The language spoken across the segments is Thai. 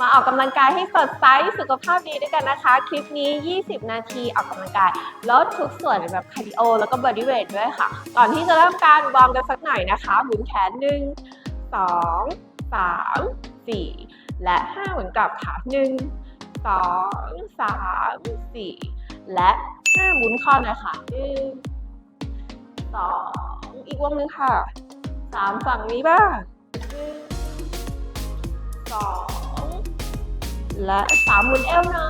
มาออกกำลังกายให้สดใสสุขภาพดีด้วยกันนะคะ คลิปนี้ 20 นาทีออกกำลังกายลดทุกส่วนแบบคาร์ดิโอแล้วก็บอดี้เวทด้วยค่ะ ก่อนที่จะเริ่มการวอร์มกันสักหน่อยนะคะหมุนแขนหนึ่งสองสามสี่และห้าหมุนกลับค่ะหนึ่งสองสามสี่และห้าหมุนคอหนะคะหนึ่งสองอีกวงหนึ่งค่ะสามฝั่งนี้บ้างหนึ่งสอง และสามหมุนเอวนะ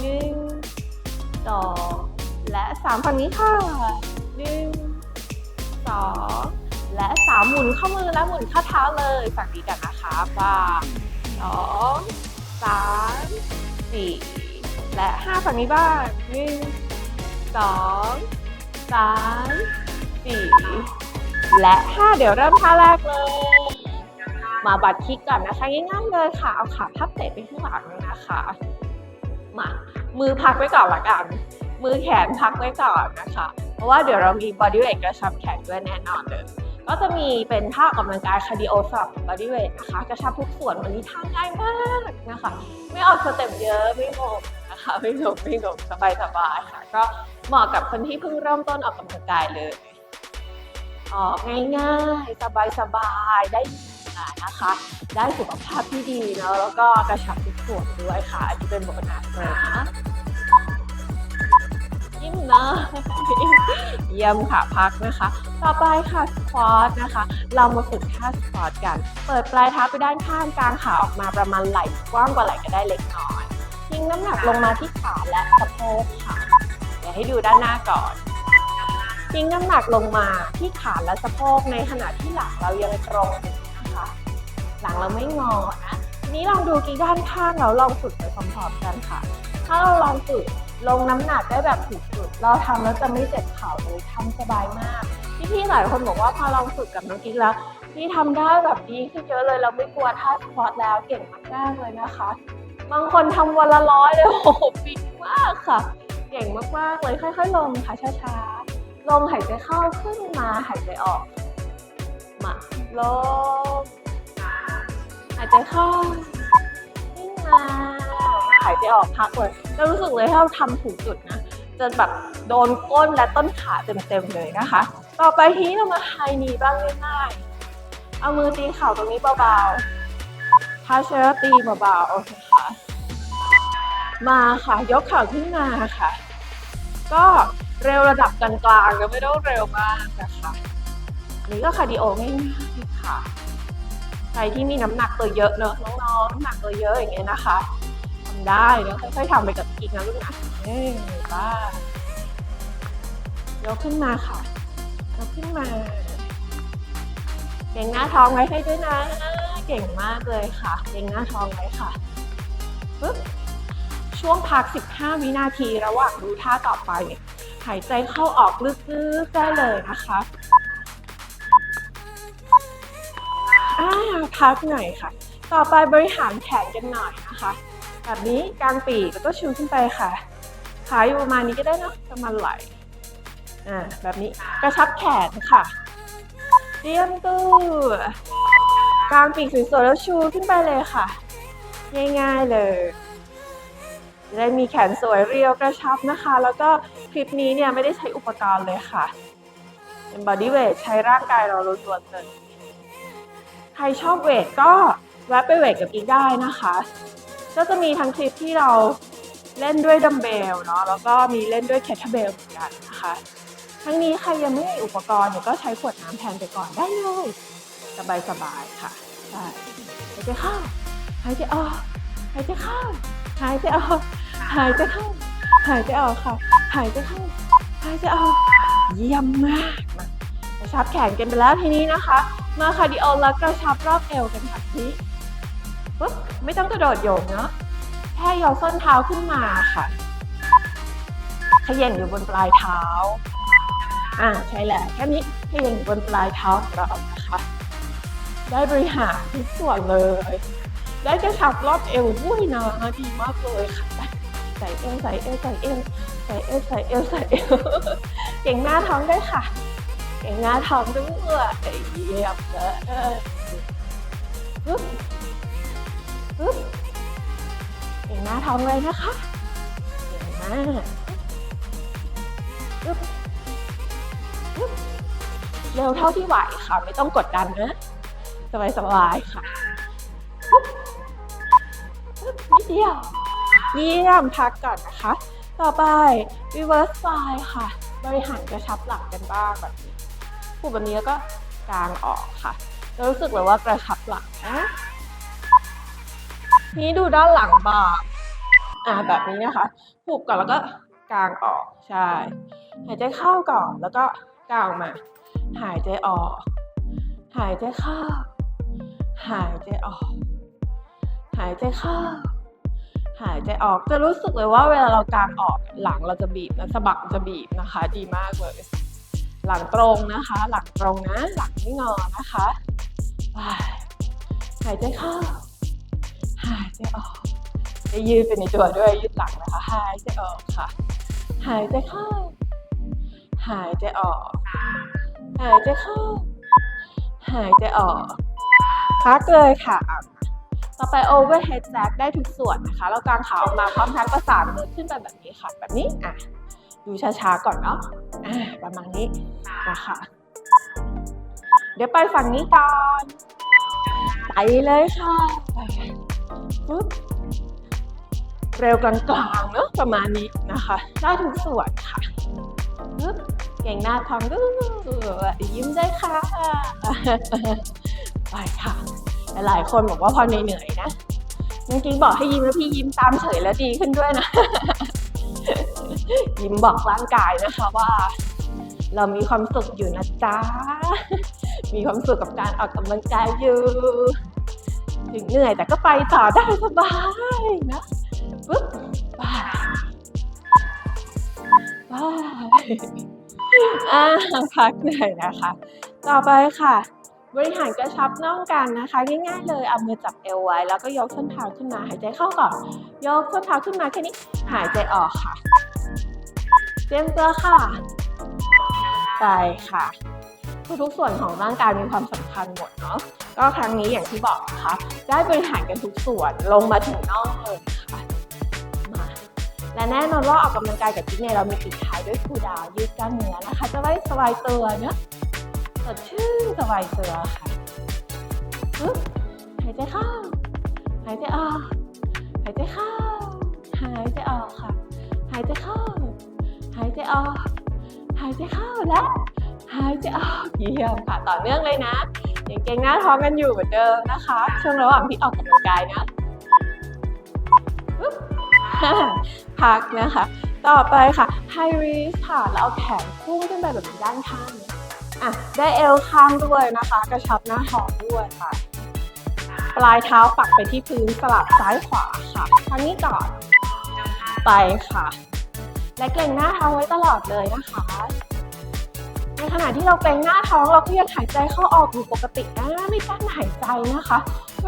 หนึ่งสองและสามฝั่งนี้ค่ะหนึ่งสองและสามหมุนข้อมือและหมุนข้อเท้าเลยฝั่งนี้กันนะคะบ้าสองสามสี่และห้าฝั่งนี้บ้างหนึ่งสองสามสี่และห้าเดี๋ยวเริ่มท่าแรกเลย มาบัดคิกก่อนนะคะง่ายๆเลยค่ะ เอาขาพับเตะไปข้างหลังนะคะ มามือพักไว้ก่อนละกัน มือแขนพักไว้ก่อนนะคะ เพราะว่าเดี๋ยวเรามีบอดี้เวทกระชับแขนด้วยแน่นอนเลย ก็จะมีเป็นท่าออกกำลังกายคาร์ดิโอสำหรับบอดี้เวทนะคะ กระชับทุกส่วนวันนี้ท่าง่ายมากนะคะ ไม่ออกสเต็ปเยอะไม่งงนะคะไม่งงไม่งงสบายสบายๆค่ะ ก็เหมาะกับคนที่เพิ่งเริ่มต้นออกกำลังกายเลยออกง่ายๆ สบายๆ ได้ เหงื่อนะคะ ได้สุขภาพที่ดีเนาะแล้วก็กระชับทุกส่วนด้วยค่ะอันนี้เป็นโบนัสนะยิ้มนะเยี่ยมค่ะพักนะคะ ต่อไปค่ะสควอตนะคะ เรามาฝึกท่าสควอตกัน เปิดปลายเท้าไปด้านข้างกลางขาออกมาประมาณไหล่กว้างกว่าไหล่ก็ได้เล็กน้อยทิ้งน้ำหนักลงมาที่ขาและสะโพกค่ะเดี๋ยวให้ดูด้านหน้าก่อนทิ้งน้ำหนักลงมาที่ขาและสะโพกในขณะที่หลังเรายังตรงอยู่น หลังเราไม่งอนะทีนี้ลองดูกี่ด้านข้างแล้วลองฝึกไปพร้อมๆกันค่ะ ถ้าเราลองฝึกลงน้ำหนักได้แบบถูกจุด เราทำแล้วจะไม่เจ็บเข่าเลยทำสบายมาก พี่ๆหลายคนบอกว่าพอลองฝึกกับน้องกิ๊กแล้วพี่ทำได้แบบดีขึ้นเยอะเลย เราไม่กลัวท่าสควอตแล้วเก่งมากๆเลยนะคะ บางคนทำวันละร้อยเลยโอ้โหฟิตมากค่ะเก่งมากๆเลยค่อยๆลงค่ะช้าๆลงหายใจเข้าขึ้นมาหายใจออกมาลง หายใจเข้าขึ้นมาหายใจออกพักเลยแล้วรู้สึกเลยถ้าเราทำถูกจุดนะจะแบบโดนก้นและต้นขาเต็มๆเลยนะคะ ต่อไปทีนี้เรามาไฮนีบ้างง่ายๆเอามือตีเข่าตรงนี้เบาๆท้าเชื้อตีเบาๆนะคะมาค่ะยกเข่าขึ้นมาค่ะ ก็เร็วระดับกลางๆก็ไม่ต้องเร็วมากนะคะนี่ก็คาร์ดิโอง่ายๆค่ะ ใครที่มีน้ำหนักตัวเยอะเนอะน้องๆน้ำหนักตัวเยอะอย่างเงี้ยนะคะทำได้แล้วค่อยๆทำไปกับอีกนะลูกนะเอ้ยบ้ายกขึ้นมาค่ะยกขึ้นมา เก่งหน้าท้องไว้ให้ด้วยนะ เก่งมากเลยค่ะ เก่งหน้าท้องไว้ค่ะปึ๊บช่วงพัก 15 วินาทีระหว่างดูท่าต่อไป หายใจเข้าออกลึกๆได้เลยนะคะ อ่าพักหน่อยค่ะ ต่อไปบริหารแขนกันหน่อยนะคะ แบบนี้กางปีกแล้วก็ชูขึ้นไปค่ะ ขาอยู่ประมาณนี้ก็ได้นะประมาณไหลอ่าแบบนี้กระชับแขนค่ะเตรียมตัวกางปีกสวยๆแล้วชูขึ้นไปเลยค่ะ ง่ายๆเลยจะได้มีแขนสวยเรียวกระชับนะคะ แล้วก็คลิปนี้เนี่ยไม่ได้ใช้อุปกรณ์เลยค่ะเป็นบอดี้เวทใช้ร่างกายเราล้วนๆเลย ใครชอบเวทก็แวะไปเวทกับอีกได้นะคะ ก็จะมีทั้งคลิปที่เราเล่นด้วยดัมเบลเนาะแล้วก็มีเล่นด้วยเคทเบลเหมือนกันนะคะทั้งนี้ใครยังไม่มีอุปกรณ์เนี่ยก็ใช้ขวดน้ำแทนไปก่อนได้เลยสบายๆค่ะใช่หายใจเข้าหายใจออกหายใจเข้าหายใจออกหายใจเข้าหายใจออกค่ะ หายใจเข้าหายใจออกเยี่ยมมากมากระชับแขนกันไปแล้วทีนี้นะคะ มาคาร์ดิโอแล้วกระชับรอบเอวกันค่ะทีปุ๊บไม่ต้องกระโดดโยงเนาะแค่ยกส้นเท้าขึ้นมาค่ะ ขย่งอยู่บนปลายเท้า อ่าใช่แหละแค่นี้ขย่งอยู่บนปลายเท้าของเรานะคะ ได้บริหารทุกส่วนเลย ได้กระชับรอบเอวด้วยนะดีมากเลยค่ะใส่เอวใส่เอวใส่เอวใส่เอวใส่เอวใส่เอวเก่งหน้าท้องได้ค่ะ เก่งหน้าท้องด้วยเยี่ยมเลยปึ๊บปึ๊บท้องเลยนะคะเก่งมากปึ๊บปึ๊บเร็วเท่าที่ไหวค่ะ ไม่ต้องกดดันนะ สบายสบายๆค่ะปึ๊บปึ๊บนิดเดียวเยี่ยมพักก่อนนะคะ ต่อไป reverse fly ค่ะ บริหารกระชับหลังกันบ้างแบบนี้ ผูกแบบนี้แล้วก็กางออกค่ะจะรู้สึกเลยว่ากระชับหลังนะนี่ดูด้านหลังบ่าอ่าแบบนี้นะคะ ผูกก่อนแล้วก็กางออกใช่หายใจเข้าก่อนแล้วก็กางออกมา หายใจออก หายใจเข้า หายใจออก หายใจเข้า หายใจออกจะรู้สึกเลยว่าเวลาเรากางออกหลังเราจะบีบนะสะบักจะบีบนะคะ ดีมากเลย หลังตรงนะคะ หลังตรงนะ หลังไม่งอนะคะหายใจเข้า หายใจออกจะยืดไปในตัวด้วยยืดหลังนะคะ หายใจออกค่ะ หายใจเข้า หายใจออก หายใจเข้า หายใจออกพักเลยค่ะอะต่อไป overhead jack ได้ทุกส่วนนะคะเรากางขาออกมาพร้อมทั้งประสานมือขึ้นไปแบบนี้ค่ะ แบบนี้อะ ดูช้าๆก่อนเนาะอ่าประมาณนี้นะคะเดี๋ยวไปฝั่งนี้ก่อนไปเลยค่ะไปปึ๊บเร็วกลางๆเนอะประมาณนี้นะคะได้ทุกส่วนค่ะปึ๊บเก่งหน้าท้องดูยิ้มได้ค่ะไปค่ะหลายๆคนบอกว่าพอเหนื่อยๆนะเมื่อกี้บอกให้ยิ้มแล้วพี่ยิ้มตามเฉยแล้วดีขึ้นด้วยนะ ยิ้มบอกร่างกายนะคะว่า เรามีความสุขอยู่นะจ๊ะ มีความสุขกับการออกกำลังกายอยู่ ถึงเหนื่อยแต่ก็ไปต่อได้สบายนะปึ๊บไปไปอ่าพักเหนื่อยนะคะ ต่อไปค่ะบริหารกระชับน่องกันนะคะ ง่ายๆเลยเอามือจับเอวไว้ แล้วก็ยกส้นเท้าขึ้นมาหายใจเข้าก่อน ยกส้นเท้าขึ้นมาแค่นี้หายใจออกค่ะ เตรียมตัวค่ะ ไปค่ะ ทุกๆส่วนของร่างกายมีความสำคัญหมดเนาะ ก็ครั้งนี้อย่างที่บอกนะคะ ได้บริหารกันทุกส่วนลงมาถึงน่องเลยค่ะมาและแน่นอนว่าออกกำลังกายกับฟิตเนสเรามีปิดท้ายด้วยคูดาวยืดกล้ามเนื้อนะคะ จะได้สบายตัวเนาะสดชื่นสบายตัวค่ะปึ๊บหายใจเข้าหายใจออกหายใจเข้าหายใจออกค่ะ หายใจเข้า หายใจออก หายใจเข้าและ หายใจออกเยี่ยมค่ะต่อเนื่องเลยนะยังเก่งหน้าท้องกันอยู่เหมือนเดิมนะคะ ช่วงระหว่างที่ออกกำลังกายนะพักนะคะ ต่อไปค่ะ High Reach ค่ะแล้วเอาแขนพุ่งขึ้นไปแบบด้านข้างอะได้เอวข้างด้วยนะคะ กระชับหน้าท้องด้วยค่ะ ปลายเท้าปักไปที่พื้นสลับซ้ายขวาค่ะครั้งนี้ก่อนไปค่ะ และเกรงหน้าท้องไว้ตลอดเลยนะคะ ในขณะที่เราเกรงหน้าท้องเราก็ยังหายใจเข้าออกอยู่ปกตินะไม่กั้นหายใจนะคะ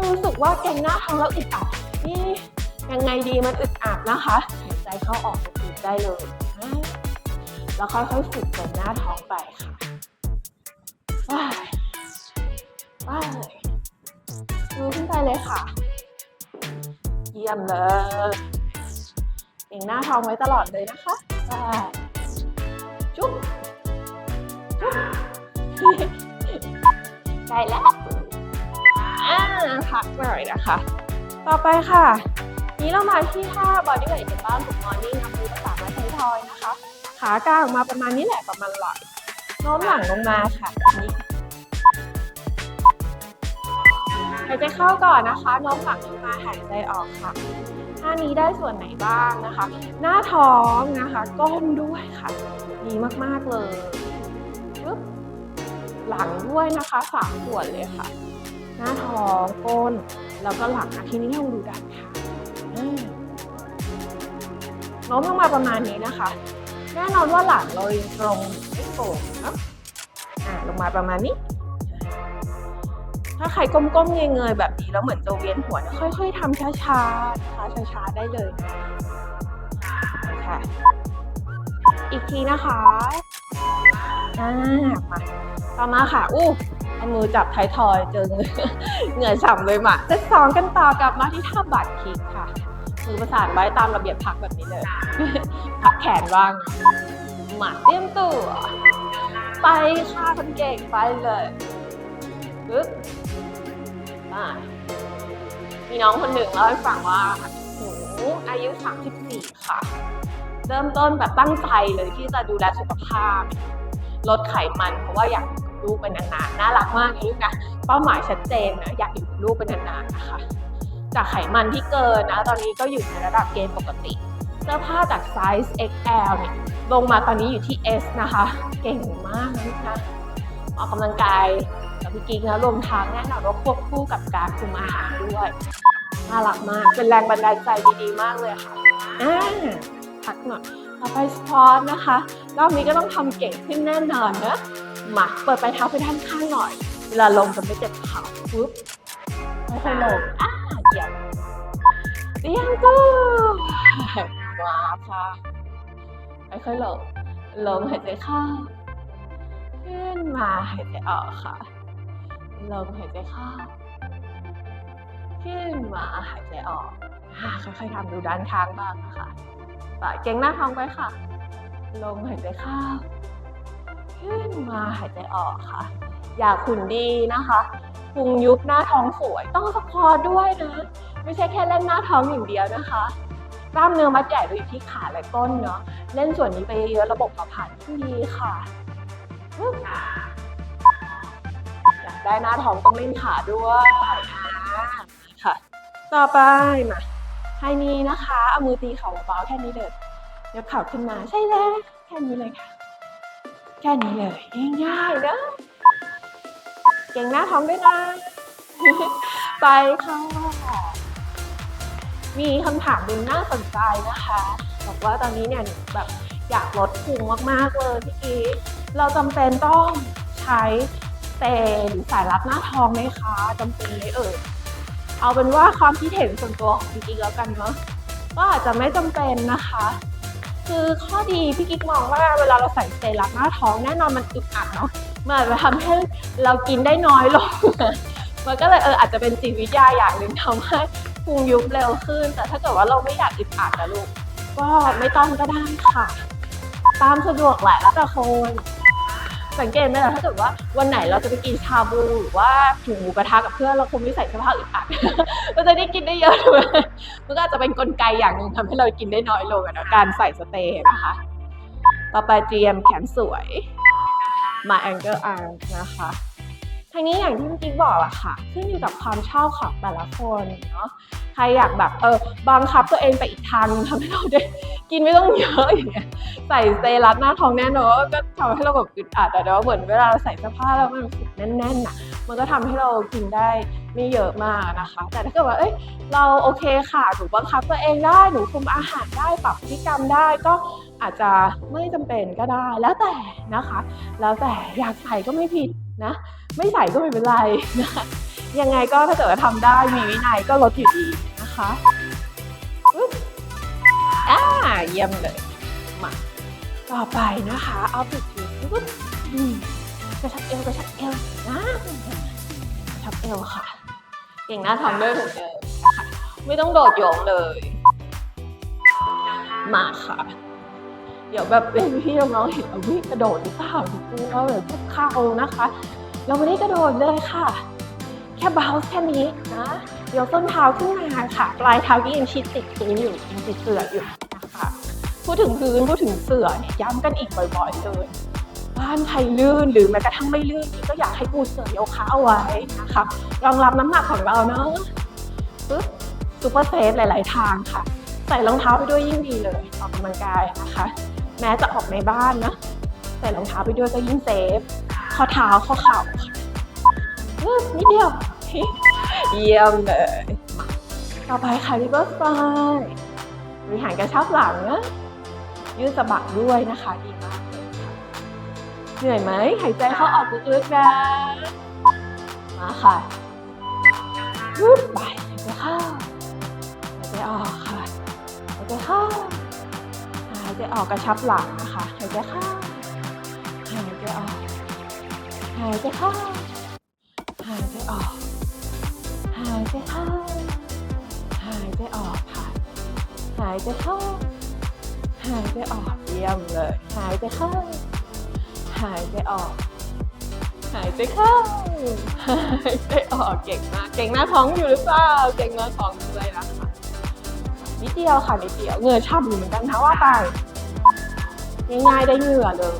รู้สึกว่าเกรงหน้าท้องแล้วอึดอัดนี่ยังไงดีมันอึดอัดนะคะหายใจเข้าออกอึดๆได้เลยแล้วค่อยๆฝึกเกรงหน้าท้องไปค่ะไปไปดูขึ้นไปเลยค่ะ เยี่ยมเลย เกรงหน้าท้องไว้ตลอดเลยนะคะไปจุ๊บใกล้แล้วอ่าพักหน่อยนะคะ ต่อไปค่ะ นี้เรามาที่ท่า body weight กันบ้างถูกมอร์นิ่งเอามือประสานไว้ที่ทอยนะคะ ขากลางมาประมาณนี้แหละประมาณไหล่โน้มหลังลงมาค่ะนี่หายใจเข้าก่อนนะคะโน้มหลังลงมาหายใจออกค่ะ ท่านี้ได้ส่วนไหนบ้างนะคะ หน้าท้องนะคะก้มด้วยค่ะ ดีมากๆเลยปึ๊บหลังด้วยนะคะสามส่วนเลยค่ะ หน้าท้องก้นแล้วก็หลังทีนี้เราดูด้านข้าโน้มลงมาประมาณนี้นะคะ แน่นอนว่าหลังเรายังตรงไม่โก่งเนะอ่าลงมาประมาณนี้ ถ้าใครก้มๆเงยๆแบบนี้แล้วเหมือนจะเวียนหัวค่อย ๆทำช้าๆนะคะช้าๆได้เลยค่ะอีกทีนะคะอ่ามาต่อมาค่ะ อู้เอามือจับท้ายทอยเจอเหงื่อเหงื่อฉ่ำเลยมาเซตสองกันต่อกลับมาที่ท่าบัตรคิกค่ะมือประสานไว้ตามระเบียบพักแบบนี้เลย พักแขนว่างมาเตรียมตัว ไปค่ะคนเก่งไปเลยปึ๊บ มามีน้องคนหนึ่งเล่าให้ฟังว่าหนูอายุ 34 ค่ะ เริ่มต้นแบบตั้งใจเลยที่จะดูแลสุขภาพ ลดไขมันเพราะว่าอยากอยู่ลูกเป็นนานๆน่ารักมากเลยลูกนะเป้าหมายชัดเจนนะอยากอยู่กับลูกเป็นนานๆนะคะ จากไขมันที่เกินนะ ตอนนี้ก็อยู่ในระดับเกณฑ์ปกติ เสื้อผ้าจากไซส์ XL เนี่ยลงมาตอนนี้อยู่ที่ S นะคะ เก่งมากนะลูกนะออกกำลังกาย กับพี่กิ๊กนะรวมทั้งแน่นอนว่าควบคู่กับการคุมอาหารด้วยน่ารักมากเป็นแรงบันดาลใจดีๆมากเลยค่ะอ่าพักหน่อยต่อไปสปอร์ตนะคะรอบนี้ก็ต้องทำเก่งขึ้นแน่นอนนะมาเปิดปลายเท้าไปด้านข้างหน่อย เวลาลงจะไม่เจ็บเข่าปุ๊บไม่ค่อยลงอ่าเยี่ยมเรียงกูมาค่ะไม่ค่อยลงลงหายใจเข้าขึ้นมาหายใจออกค่ะ ลงหายใจเข้า ขึ้นมาหายใจออกค่อยๆทำดูด้านข้างบ้างนะคะปะเก่งหน้าท้องไปค่ะ ลงหายใจเข้า ขึ้นมาหายใจออกค่ะ อยากหุ่นดีนะคะพุงยุบหน้าท้องสวย ต้องสปอร์ด้วยนะ ไม่ใช่แค่เล่นหน้าท้องอย่างเดียวนะคะกล้ามเนื้อมัดใหญ่เราอยู่ที่ขาและก้นเนาะ เล่นส่วนนี้ไปเยอะๆ ระบบเผาผลาญที่ดีค่ะ อยากได้หน้าท้องต้องเล่นขาด้วยค่ะ ต่อไปมาให้นี้นะคะ เอามือตีเข่าเบาๆแค่นี้เลยยกเข่าขึ้นมาใช่แล้ว แค่นี้เลยค่ะ แค่นี้เลยง่ายๆนะเก่งหน้าท้องด้วยนะ ไปค่ะ มีคำถามหนึ่งน่าสนใจนะคะ บอกว่าตอนนี้เนี่ยแบบอยากลดพุงมากๆเลยพี่กิ๊กเราจำเป็นต้องใช้ เตหรือสายรัดหน้าท้องไหมคะจำเป็นไหมเอ่ยเอาเป็นว่าความคิดเห็นส่วนตัวของพี่กิ๊กแล้วกันเนาะก็อาจจะไม่จำเป็นนะคะ คือข้อดีพี่กิ๊กมองว่าเวลาเราใส่เซรั่มหน้าท้องแน่นอนมันอึดอัดเนาะมันอาจจะทำให้เรากินได้น้อยลง มันก็เลยเอออาจจะเป็นจิตวิทยาอย่างหนึ่งทำให้พุงยุบเร็วขึ้น แต่ถ้าเกิดว่าเราไม่อยากอึดอัดนะลูกก็ไม่ต้องก็ได้ค่ะ ตามสะดวกแหละแล้วแต่คน สังเกตไหมล่ะถ้าเกิดว่าวันไหนเราจะไปกินชาบูหรือว่าถุงหมูกระทะกับเพื่อนเราคงไม่ใส่เสื้อผ้าอึดอัดเราจะได้กินได้เยอะด้วยมันก็อาจจะเป็นกลไกอย่างหนึ่งทำให้เรากินได้น้อยลงนะการใส่สเตย์นะคะ ต่อไปเตรียมแขนสวยมา angle arm นะคะ ทางนี้อย่างที่เมื่อกี้บอกอะค่ะขึ้นอยู่กับความชอบของแต่ละคนเนาะใครอยากแบบเออบังคับตัวเองไปอีกทางทำให้เราได้กินไม่ต้องเยอะอย่างเงี้ยใส่เซรัตหน้าท้องแน่นอนก็ทำให้เราแบบอึดอัดแต่ว่าเหมือนเวลาเราใส่เสื้อผ้าแล้วมันรู้สึกแน่นๆน่ะมันก็ทำให้เรากินได้ไม่เยอะมากนะคะ แต่ถ้าเกิดว่าเอ้ยเราโอเคค่ะหนูบังคับตัวเองได้หนูคุมอาหารได้ปรับพฤติกรรมได้ก็อาจจะไม่จำเป็นก็ได้แล้วแต่นะคะ แล้วแต่อยากใส่ก็ไม่ผิด นะ ไม่ใส่ก็ไม่เป็นไรนะยังไงก็ถ้าเกิดว่าทำได้มีวินัยก็ลดอยู่ดีนะคะปึ๊บอ่าเยี่ยมเลยมาต่อไปนะคะเอาปิดอยู่ปึ๊บกระชับเอวกระชับเอวนะกระชับเอวค่ะ เก่งน้าท้องด้วยเหมือนเดิมไม่ต้องโดดโยงเลย มาค่ะ เดี๋ยวแบบเป็นพี่น้องๆเห็นว่าวิ่งกระโดดหรือเปล่าหรือกูเราเดี๋ยวพวกเข้านะคะ เราไม่ได้กระโดดเลยค่ะ แค่เบาแค่นี้นะเดี๋ยวต้นเท้าขึ้นมาค่ะ ปลายเท้าก็ยังชิดติดพื้นอยู่ยังติดเสื่ออยู่นะคะพูดถึงพื้นพูดถึงเสื่อเนี่ยย้ำกันอีกบ่อยๆเลยบ้านใครลื่นหรือแม้กระทั่งไม่ลื่นก็อยากให้ปูเสื่อโยคะเอาไว้นะคะรองรับน้ำหนักของเราเนาะปึ๊บซูเปอร์เซฟหลาย ๆ ทางค่ะ ใส่รองเท้าไปด้วยยิ่งดีเลยออกกำลังกายนะคะ แม้จะออกในบ้านนะใส่รองเท้าไปด้วยก็ยิ่งเซฟ ข้อเท้าข้อเข่าเออนิดเดียว เยี่ยมเลย ต่อไปค่ะ river fly บริหารกระชับหลังนะยืดสะบักด้วยนะคะดีมากเหนื่อยไหมหายใจเข้าออกลึกๆนะมาค่ะปึ๊บไปหายใจเข้าหายใจออกค่ะหายใจเข้าายใจออกกระชับหลังนะคะหายใจเข้าหายใจออกหายใจเข้าหายใจออกหายใจเข้าหายใจออกค่ะหายใจเข้าหายใจออกเยี่ยมเลย หายใจเข้าหายใจออกหายใจเข้าหายใจออกเก่งมาก เก่งหน้าท้องอยู่หรือเปล่า เก่งหน้าท้องด้วยนะคะ นิดเดียวค่ะนิดเดียว เงือช่ำอยู่เหมือนกันนะว่าไปง่ายๆได้เหงื่อเลย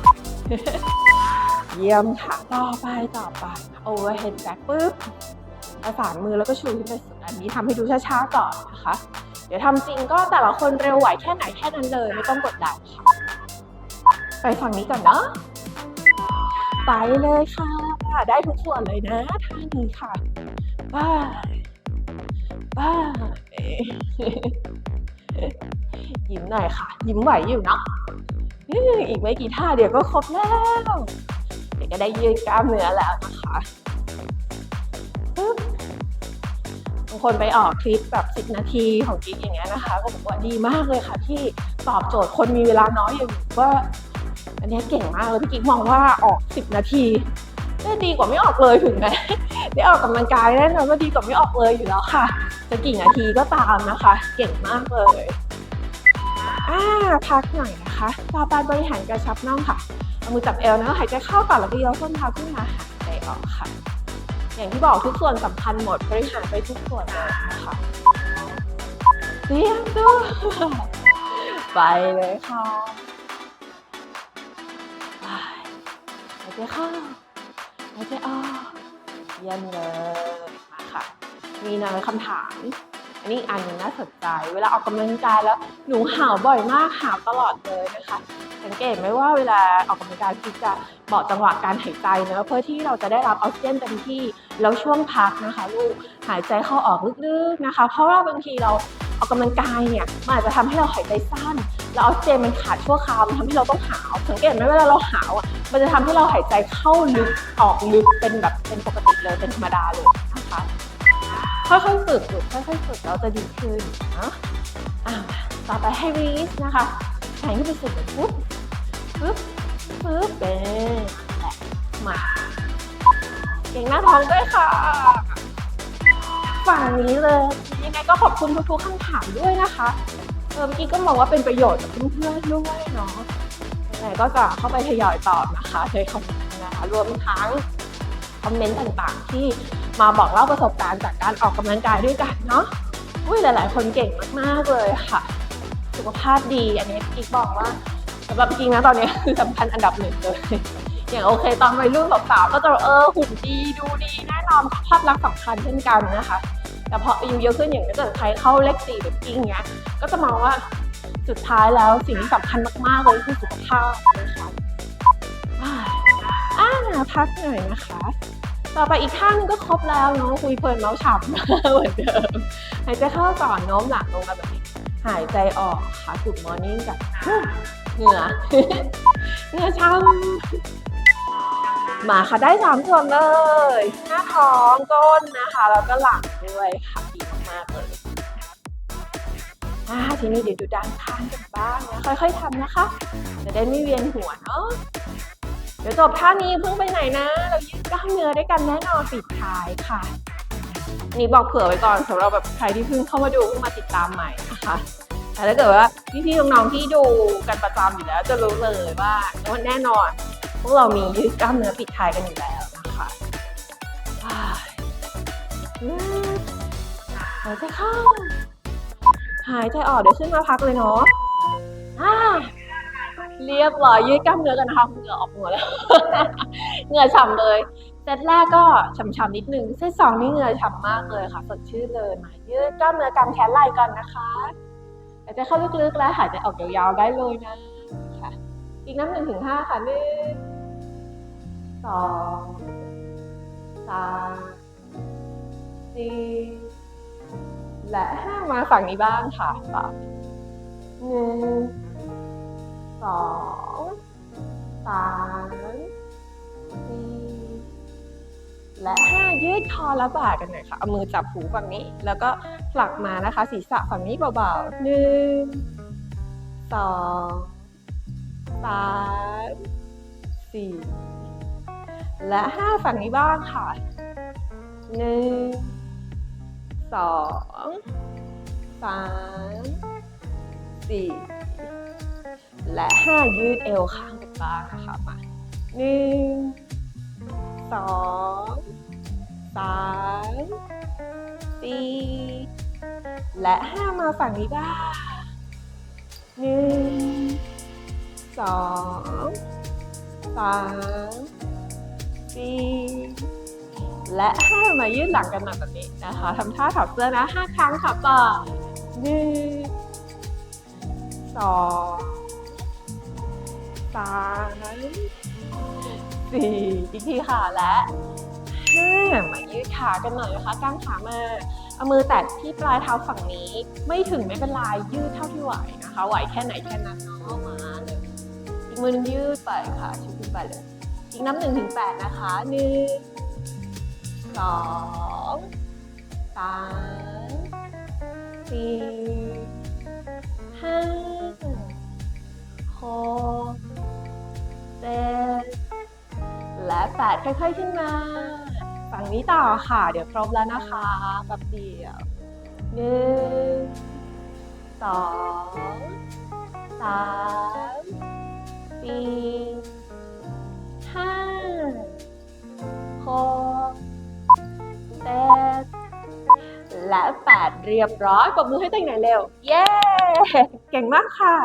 เยี่ยมค่ะ ต่อไปต่อไป overhead back ปุ๊บประสานมือแล้วก็ชูขึ้นไปสุดอันนี้ทำให้ดูช้าๆก่อนนะคะ เดี๋ยวทำจริงก็แต่ละคนเร็วไหวแค่ไหนแค่นั้นเลย ไม่ต้องกดดันค่ะไปฝั่งนี้ก่อนเนาะไปเลยค่ะ ได้ทุกส่วนเลยนะท่านี้ค่ะบ้าบ้า ยิ้มหน่อยค่ะ ยิ้มไหวอยู่เนาะอีกไม่กี่ท่าเดี๋ยวก็ครบแล้ว เดี๋ยวก็ได้ยืดกล้ามเนื้อแล้วนะคะบางคนไปออกคลิปแบบ10 นาทีของกิ๊กอย่างเงี้ยนะคะ ก็บอกว่าดีมากเลยค่ะ ที่ตอบโจทย์คนมีเวลาน้อยอย่างหนูก็อันนี้เก่งมากเลยพี่กิ๊กมองว่าออก 10 นาที ได้ดีกว่าไม่ออกเลยถึงแม้ได้ออกกำลังกายแน่นอนว่าดีกว่าไม่ออกเลยอยู่แล้วค่ะ จะกี่นาทีก็ตามนะคะ เก่งมากเลยอ่าพักหน่อยนะคะต่อไปบริหารกระชับน่องค่ะเอามือจับเอวนะหายใจเข้าก่อนแล้วก็ยกส้นเท้าขึ้นมาหายใจออกค่ะ อย่างที่บอกทุกส่วนสำคัญหมดบริหารไปทุกส่วนเลยนะคะเตรียมตัวไปเลยค่ะไปหายใจเข้า หายใจออกเยี่ยมเลยมาค่ะ มีนะคำถาม อันนี้อันนึงน่าสนใจ เวลาออกกำลังกายแล้วหนูหาวบ่อยมากหาวตลอดเลยนะคะ สังเกตไหมว่าเวลาออกกำลังกายคือจะบอกจังหวะการหายใจเนอะเพื่อที่เราจะได้รับออกซิเจนเต็มที่แล้วช่วงพักนะคะลูกหายใจเข้าออกลึกๆนะคะ เพราะว่าบางทีเราออกกำลังกายเนี่ยมันอาจจะทำให้เราหายใจสั้น แล้วออกซิเจนมันขาดชั่วคราวมันทำให้เราต้องหาว สังเกตไหมเวลาเราหาวอะ มันจะทำให้เราหายใจเข้าลึกออกลึกเป็นแบบเป็นปกติเลยเป็นธรรมดาเลยนะคะค่อยๆฝึกลูกค่อยๆฝึกเราจะดีขึ้นนะอ่าต่อไปให้รีสนะคะแขนขึ้นไปสุดปุ๊บปุ๊บปุ๊บเป็นแหละมาเก่งหน้าท้องด้วยค่ะ ฝั่งนี้เลย ยังไงก็ขอบคุณทุกๆคำถามด้วยนะคะ เออเมื่อกี้ก็มองว่าเป็นประโยชน์กับเพื่อนๆด้วยเนาะ ก็จะเข้าไปทยอยตอบนะคะในคอมเมนต์นะคะรวมทั้งคอมเมนต์ต่างๆ ที่มาบอกเล่าประสบการณ์จากการออกกำลังกายด้วยกันเนาะอุ้ยหลาย ๆ คนเก่งมากๆเลยค่ะ สุขภาพดีอันนี้กิ๊กบอกว่าสำหรับกิ๊กนะตอนนี้คือสำคัญอันดับหนึ่งเลยอย่างโอเค ตอนวัยรุ่นสาวๆก็จะเออหุ่นดีดูดีแน่นอนภาพลักษณ์สำคัญเช่นกันนะคะ แต่พออายุเยอะขึ้นอย่างถ้าเกิดใครเข้าเลขสี่แบบกิ๊กเงี้ยก็จะมองว่า สุดท้ายแล้วสิ่งที่สำคัญมากๆเลยคือสุขภาพนะคะอ่าอ่าพักหน่อยนะคะ ต่อไปอีกข้างหนึงก็ครบแล้วเนาะคุยเพลินเมาส์ฉ่ำเหมือนเดิมหายใจเข้าก่อนโน้มหลังลงมาแบบนี้ หายใจออกค่ะกุดมอร์นิ่งกับเหงื่อเหงื่อช่ำมาค่ะได้สามส่วนเลย หน้าท้องก้นนะคะ แล้วก็หลังด้วยค่ะ อ่าทีนี้เดี๋ยวดูด้านข้างกันบ้างนะค่อยๆทำนะคะ จะได้ไม่เวียนหัวเนาะเดี๋ยวจบท่านี้เพิ่งไปไหนนะ เรายืดกล้ามเนื้อด้วยกันแน่นอนปิดท้ายค่ะนี่บอกเผื่อไว้ก่อนสำหรับแบบใครที่เพิ่งเข้ามาดูเพิ่งมาติดตามใหม่นะคะแต่ถ้าเกิดว่าพี่ๆน้องๆที่ดูกันประจำอยู่แล้ว จะรู้เลยว่าแน่นอนพวกเรามียืดกล้ามเนื้อปิดท้ายกันอยู่แล้วนะคะอ่าอืมหายใจเข้า หายใจออกเดี๋ยวขึ้นมาพักเลยเนาะเรียบร้อยยืดกล้ามเนื้อกันนะคะเหงื่อออกหมดแล้ว เหงื่อฉ่ำเลย เซตแรกก็ฉ่ำๆนิดนึง เซตสองนี่เหงื่อฉ่ำมากเลยค่ะ สดชื่นเลยมายืดกล้ามเนื้อกางแขนไหล่ก่อนนะคะหายใจเข้าลึกๆแล้วหายใจออกยาวๆได้เลยนะค่ะ อีกน้ำหนึ่งถึงห้าค่ะหนึ่งสองสามสี่ และห้ามาฝั่งนี้บ้างค่ะต่อหนึ่งสองสามสี่และห้ายืดคอและบ่ากันหน่อยค่ะ เอามือจับหูฝั่งนี้ แล้วก็ผลักมานะคะ ศีรษะฝั่งนี้เบาๆหนึ่งสองสามสี่และห้าฝั่งนี้บ้างค่ะหนึ่ง สองสามสี่และห้ายืดเอวข้างกันบ้างนะคะมาหนึ่งสองสามสี่และห้ามาฝั่งนี้บ้างหนึ่งสองสามสี่ และห้ามายืดหลังกันหน่อยแบบนี้นะคะทำท่าถอดเสื้อนะห้าครั้งค่ะป่าหนึ่งสองสามสี่อีกทีค่ะและห้ามายืดขากันหน่อยนะคะกางขามาเอามือแตะที่ปลายเท้าฝั่งนี้ ไม่ถึงไม่เป็นไรยืดเท่าที่ไหวนะคะ ไหวแค่ไหนแค่นั้นเนาะมาเลยอีกมือนึงยืดไปค่ะชิดขึ้นไปเลย อีกนับหนึ่งถึงแปดนะคะหนึ่ง สองสามสี่ห้าหกเจ็ดและแปดค่อยๆขึ้นมา ฝั่งนี้ต่อค่ะ เดี๋ยวครบแล้วนะคะแป๊บเดียวหนึ่งสองสามสี่ห้าหก เจ็ดและแปดเรียบร้อยปรบมือให้ตัวเองหน่อยเร็ว เย้ เก่งมากค่ะ